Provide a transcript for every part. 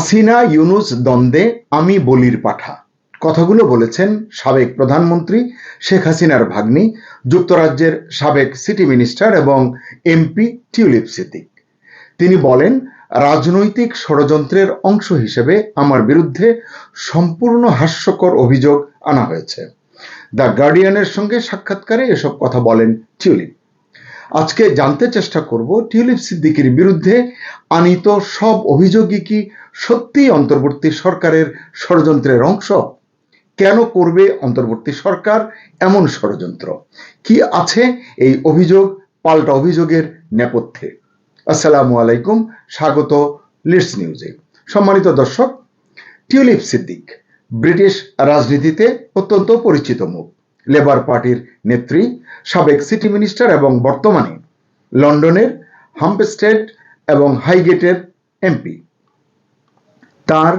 হাসিনা, ইউনুস, দ্বন্দ্বে আমি বলির পাঠা। কথাগুলো বলেছেন সাবেক প্রধানমন্ত্রী শেখ হাসিনার ভাগ্নি, যুক্তরাজ্যের সাবেক সিটি মিনিস্টার এবং এমপি টিউলিপ সিদ্দিক। তিনি বলেন, রাজনৈতিক ষড়যন্ত্রের অংশ হিসেবে আমার বিরুদ্ধে সম্পূর্ণ হাস্যকর অভিযোগ আনা হয়েছে। দ্য গার্ডিয়ানের সঙ্গে সাক্ষাৎকারে এসব কথা বলেন টিউলিপ। আজকে জানতে চেষ্টা করব টিউলিপ সিদ্দিকির বিরুদ্ধে আনিত সব অভিযোগই কি সত্যিই অন্তর্বর্তী সরকারের ষড়যন্ত্রের অংশ? কেন করবে অন্তর্বর্তী সরকার এমন ষড়যন্ত্র? কি আছে এই অভিযোগ, পাল্টা অভিযোগের নেপথ্যে? আসসালামু আলাইকুম, স্বাগত লিডস নিউজে সম্মানিত দর্শক, টিউলিপ সিদ্দিক, ব্রিটিশ রাজনীতিতে অত্যন্ত পরিচিত মুখ, লেবার পার্টির নেত্রী, সাবেক সিটি মিনিস্টার এবং বর্তমানে লন্ডনের হাম্পস্টেড এবং হাইগেটের এমপি। তার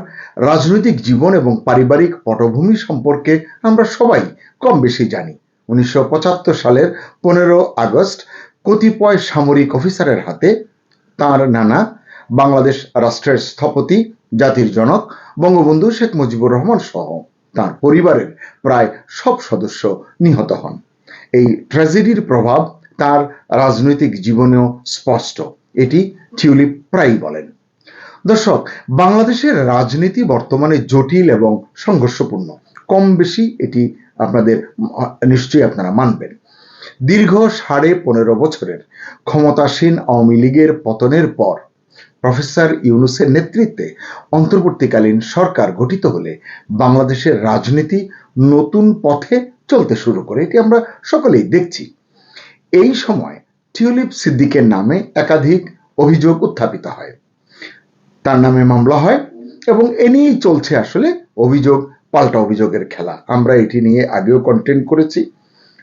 রাজনৈতিক জীবন এবং পারিবারিক পটভূমি সম্পর্কে আমরা সবাই কম বেশি জানি। উনিশশো পঁচাত্তর সালের পনেরো আগস্ট কতিপয় সামরিক অফিসারের হাতে তার নানা বাংলাদেশ রাষ্ট্রের স্থপতি, জাতির জনক, বঙ্গবন্ধু শেখ মুজিবুর রহমান সহ তার পরিবারের প্রায় সব সদস্য নিহত হন। এই ট্র্যাজেডির প্রভাব তার রাজনৈতিক জীবনেও স্পষ্ট। এটি টিউলিপ প্রায়ই বলেন। দর্শক, বাংলাদেশের রাজনীতি বর্তমানে জটিল এবং সংঘর্ষপূর্ণ। কম বেশি এটি আপনাদের নিশ্চয়ই আপনারা মানবেন। দীর্ঘ সাড়ে পনেরো বছরের ক্ষমতাসীন আওয়ামী লীগের পতনের পর প্রফেসর ইউনুসের নেতৃত্বে অন্তর্বর্তীকালীন সরকার গঠিত হলে বাংলাদেশের রাজনীতি নতুন পথে চলতে শুরু করে, এটি আমরা সকলেই দেখছি। এই সময় টিউলিপ সিদ্দিকের নামে একাধিক অভিযোগ উত্থাপিত হয়। তার নামে মামলা হয় এবং এ নিয়েই চলছে আসলে অভিযোগ, পাল্টা অভিযোগের খেলা। আমরা এটি নিয়ে আগেও কন্টেন্ট করেছি,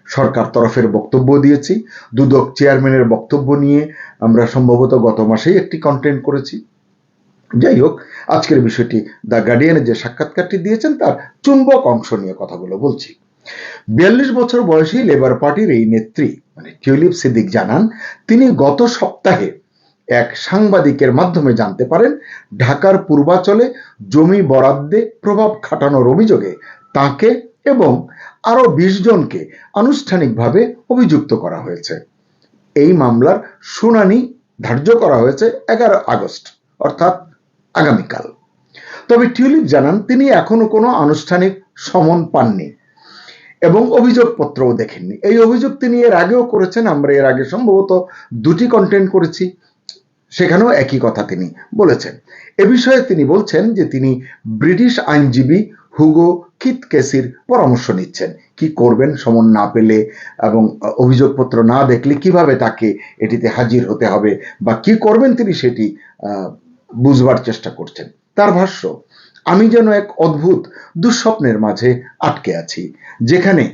সরকার তরফের বক্তব্য দিয়েছি, দুদক চেয়ারম্যানের বক্তব্য নিয়ে আমরা সম্ভবত গত মাসেই একটি কন্টেন্ট করেছি। যাই হোক, আজকের বিষয়টি দ্য গার্ডিয়ানে যে সাক্ষাৎকারটি দিয়েছেন তার চুম্বক অংশ নিয়ে কথাগুলো বলছি। বিয়াল্লিশ বছর বয়সী লেবার পার্টির এই নেত্রী মানে টিউলিপ সিদ্দিক জানান, তিনি গত সপ্তাহে এক সাংবাদিকের মাধ্যমে জানতে পারেন, ঢাকার পূর্বাচলে জমি বরাদ্দে প্রভাব খাটানোর অভিযোগে তাকে এবং আরও বিশ জনকে আনুষ্ঠানিকভাবে অভিযুক্ত করা হয়েছে। এই মামলার শুনানি ধার্য করা হয়েছে এগারো আগস্ট, অর্থাৎ আগামীকাল। তবে টিউলিপ জানান, তিনি এখনও কোনো আনুষ্ঠানিক সমন পাননি এবং অভিযোগপত্রও দেখেননি। এই অভিযোগ তিনি এর আগেও করেছেন, আমরা এর আগে সম্ভবত দুটি কন্টেন্ট করেছি। সেখানেও একই কথা তিনি বলেছেন। এ বিষয়ে তিনি বলছেন যে তিনি ব্রিটিশ আইনজীবী হুগো কিত কেসির পরামর্শ নিচ্ছেন। কি করবেন সমন না পেলে এবং অভিযোগপত্র না দেখলে কীভাবে তাকে এটিতে হাজির হতে হবে বা কি করবেন তিনি সেটি বুঝবার চেষ্টা করছেন। তার ভাষ্য, আমি যেন এক অদ্ভুত দুঃস্বপ্নের মাঝে আটকে আছি, যেখানে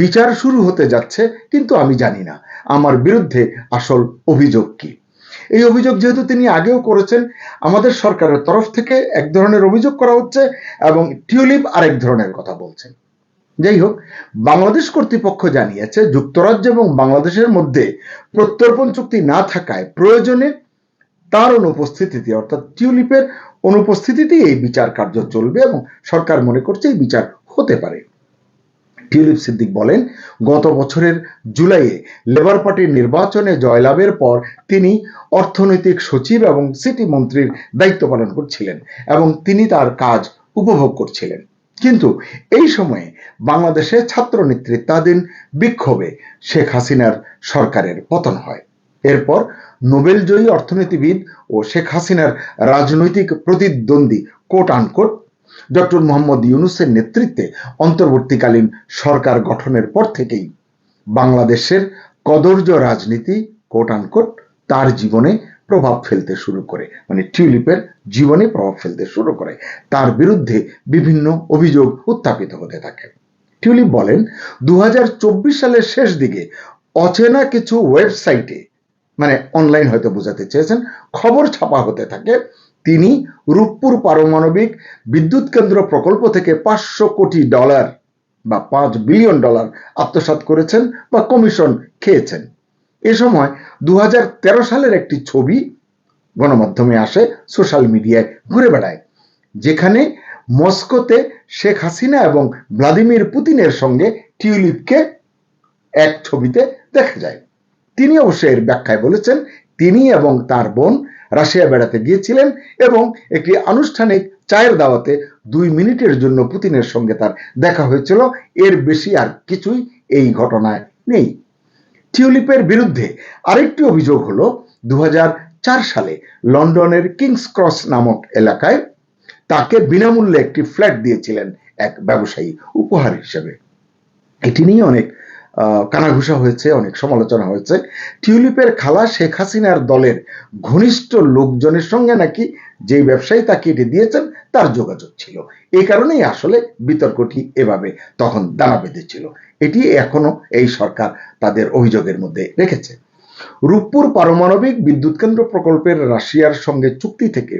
বিচার শুরু হতে যাচ্ছে, কিন্তু আমি জানি না, আমার বিরুদ্ধে আসল অভিযোগ কি? এই অভিযোগ যেহেতু তিনি আগেও করেছেন, আমাদের সরকারের তরফ থেকে এক ধরনের অভিযোগ করা হচ্ছে এবং টিউলিপ আরেক ধরনের কথা বলছেন। যাই হোক, বাংলাদেশ কর্তৃপক্ষ জানিয়েছে, যুক্তরাজ্য এবং বাংলাদেশের মধ্যে প্রত্যর্পণ চুক্তি না থাকায় প্রয়োজনে তার অনুপস্থিতিতে, অর্থাৎ টিউলিপের অনুপস্থিতিতেই এই বিচার কার্য চলবে এবং সরকার মনে করছে এই বিচার হতে পারে। টিউলিপ সিদ্দিক বলেন, গত বছরের জুলাইয়ে লেবার পার্টির নির্বাচনে জয়লাভের পর তিনি অর্থনৈতিক সচিব এবং সিটি মন্ত্রীর দায়িত্ব পালন করছিলেন এবং তিনি তার কাজ উপভোগ করছিলেন। কিন্তু এই সময়ে বাংলাদেশে ছাত্র নেতৃত্বাধীন বিক্ষোভে শেখ হাসিনার সরকারের পতন হয়। এরপর নোবেলজয়ী অর্থনীতিবিদ ও শেখ হাসিনার রাজনৈতিক প্রতিদ্বন্দ্বী কোট আনকোট ডক্টর মোহাম্মদ ইউনুসের নেতৃত্বে অন্তর্বর্তীকালীন সরকার গঠনের পর থেকেই বাংলাদেশের কদর্য রাজনীতি কোট আনকোট তার জীবনে প্রভাব ফেলতে শুরু করে। মানে টিউলিপের জীবনে প্রভাব ফেলতে শুরু করে। তার বিরুদ্ধে বিভিন্ন অভিযোগ উত্থাপিত হতে থাকে। টিউলিপ বলেন দু হাজার চব্বিশ সালের শেষ দিকে অচেনা কিছু ওয়েবসাইটে মানে অনলাইন হয়তো বোঝাতে চেয়েছেন, খবর ছাপা হতে থাকে তিনি রূপপুর পারমাণবিক বিদ্যুৎ কেন্দ্র প্রকল্প থেকে পাঁচশো কোটি ডলার বা পাঁচ বিলিয়ন ডলার আত্মসাত করেছেন বা কমিশন খেয়েছেন। এ সময় দু সালের একটি ছবি গণমাধ্যমে আসে, সোশ্যাল মিডিয়ায় ঘুরে বেড়ায়, যেখানে মস্কোতে শেখ হাসিনা এবং ভ্লাদিমির পুতিনের সঙ্গে টিউলিপকে এক ছবিতে দেখা যায়। তিনি অবশ্য এর ব্যাখ্যায় বলেছেন, তিনি এবং তার বোন রাশিয়া বেড়াতে গিয়েছিলেন এবং একটি আনুষ্ঠানিক চায়ের দাওয়াতে দুই মিনিটের জন্য পুতিনের সঙ্গে তার দেখা হয়েছিল। এর বেশি আর কিছুই এই ঘটনায় নেই। টিউলিপের বিরুদ্ধে আরেকটি অভিযোগ হলো দু হাজার চার সালে লন্ডনের কিংস ক্রস নামক এলাকায় তাকে বিনামূল্যে একটি ফ্ল্যাট দিয়েছিলেন এক ব্যবসায়ী, উপহার হিসেবে। এটি নিয়ে অনেক কানাঘুষা হয়েছে, অনেক সমালোচনা হয়েছে। টিউলিপের খালা শেখ হাসিনার দলের ঘনিষ্ঠ লোকজনের সঙ্গে নাকি যে ব্যবসায়ী তাকে এটি দিয়েছেন, তার যোগাযোগ ছিল। এই কারণেই আসলে বিতর্কটি এভাবে তখন দানা বেঁধেছিল। এটি এখনও এই সরকার তাদের অভিযোগের মধ্যে রেখেছে। রূপপুর পারমাণবিক বিদ্যুৎ কেন্দ্র প্রকল্পের রাশিয়ার সঙ্গে চুক্তি থেকে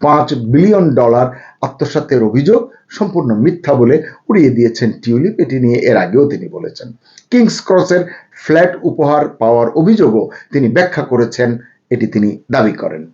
পাঁচ বিলিয়ন ডলার আত্মসাতের অভিযোগ সম্পূর্ণ মিথ্যা বলে উড়িয়ে দিয়েছেন টিউলিপ। এটি নিয়ে এর আগেও তিনি বলেছেন। কিংস ক্রসের ফ্ল্যাট উপহার পাওয়ার অভিযোগও তিনি ব্যাখ্যা করেছেন, এটি তিনি দাবি করেন।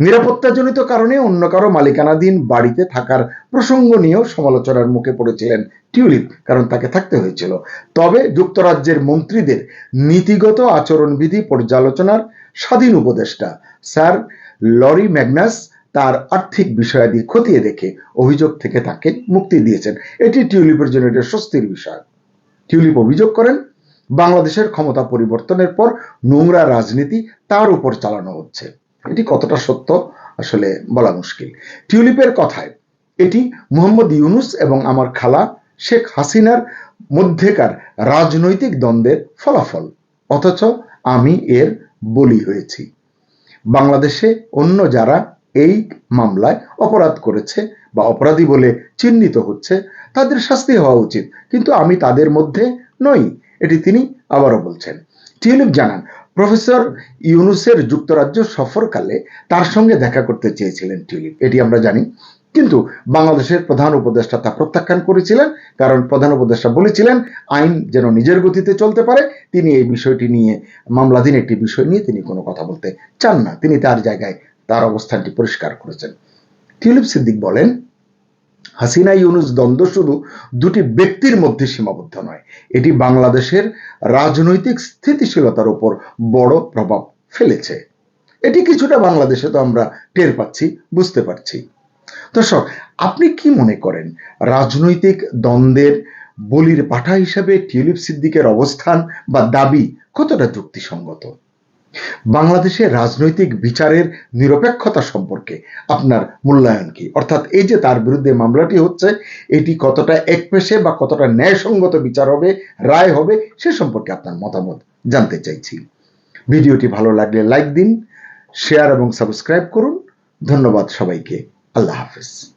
নিরাপত্তাজনিত কারণে অন্য কারও মালিকানাধীন বাড়িতে থাকার প্রসঙ্গ নিয়েও সমালোচনার মুখে পড়েছিলেন টিউলিপ, কারণ তাকে থাকতে হয়েছিল। তবে যুক্তরাজ্যের মন্ত্রীদের নীতিগত আচরণবিধি পর্যালোচনার স্বাধীন উপদেষ্টা স্যার লরি ম্যাগনাস তার আর্থিক বিষয়াদি খতিয়ে দেখে অভিযোগ থেকে তাকে মুক্তি দিয়েছেন। এটি টিউলিপের জন্য এটা স্বস্তির বিষয়। টিউলিপ অভিযোগ করেন, বাংলাদেশের ক্ষমতা পরিবর্তনের পর নোংরা রাজনীতি তার উপর চালানো হচ্ছে। এটি কতটা সত্য আসলে বলা মুশকিল। টিউলিপের কথায়, এটি মোহাম্মদ ইউনুস এবং আমার খালা শেখ হাসিনার মধ্যেকার রাজনৈতিক দ্বন্দ্বের ফলাফল। অথচ আমি এর বলি হয়েছি। বাংলাদেশে অন্য যারা এই মামলায় অপরাধ করেছে বা অপরাধী বলে চিহ্নিত হচ্ছে, তাদের শাস্তি হওয়া উচিত। কিন্তু আমি তাদের মধ্যে নই, এটি তিনি আবারও বলছেন। টিউলিপ জানান, প্রফেসর ইউনুসের যুক্তরাজ্য সফরকালে তার সঙ্গে দেখা করতে চেয়েছিলেন টিউলিপ এটি আমরা জানি। কিন্তু বাংলাদেশের প্রধান উপদেষ্টা তা প্রত্যাখ্যান করেছিলেন, কারণ প্রধান উপদেষ্টা বলেছিলেন, আইন যেন নিজের গতিতে চলতে পারে। তিনি এই বিষয়টি নিয়ে, মামলাধীন একটি বিষয় নিয়ে তিনি কোনো কথা বলতে চান না। তিনি তার জায়গায় তার অবস্থানটি পরিষ্কার করেছেন। টিউলিপ সিদ্দিক বলেন, হাসিনা ইউনুস দ্বন্দ্ব শুধু দুটি ব্যক্তির মধ্যে সীমাবদ্ধ নয়, এটি বাংলাদেশের রাজনৈতিক স্থিতিশীলতার উপর বড় প্রভাব ফেলেছে। এটি কিছুটা বাংলাদেশে তো আমরা টের পাচ্ছি, বুঝতে পারছি। দর্শক, আপনি কি মনে করেন, রাজনৈতিক দ্বন্দ্বের বলির পাঠা হিসেবে টিউলিপ সিদ্দিকের অবস্থান বা দাবি কতটা যুক্তিসঙ্গত? বাংলাদেশের রাজনৈতিক বিচারের নিরপেক্ষতা সম্পর্কে আপনার মূল্যায়ন কি? অর্থাৎ এই যে তার বিরুদ্ধে মামলাটি হচ্ছে, এটি কতটা একপেশে বা কতটা ন্যায়সঙ্গত বিচার হবে, রায় হবে, সে সম্পর্কে আপনার মতামত জানতে চাইছি। ভিডিওটি ভালো লাগলে লাইক দিন, শেয়ার এবং সাবস্ক্রাইব করুন। ধন্যবাদ সবাইকে। আল্লাহ হাফেজ।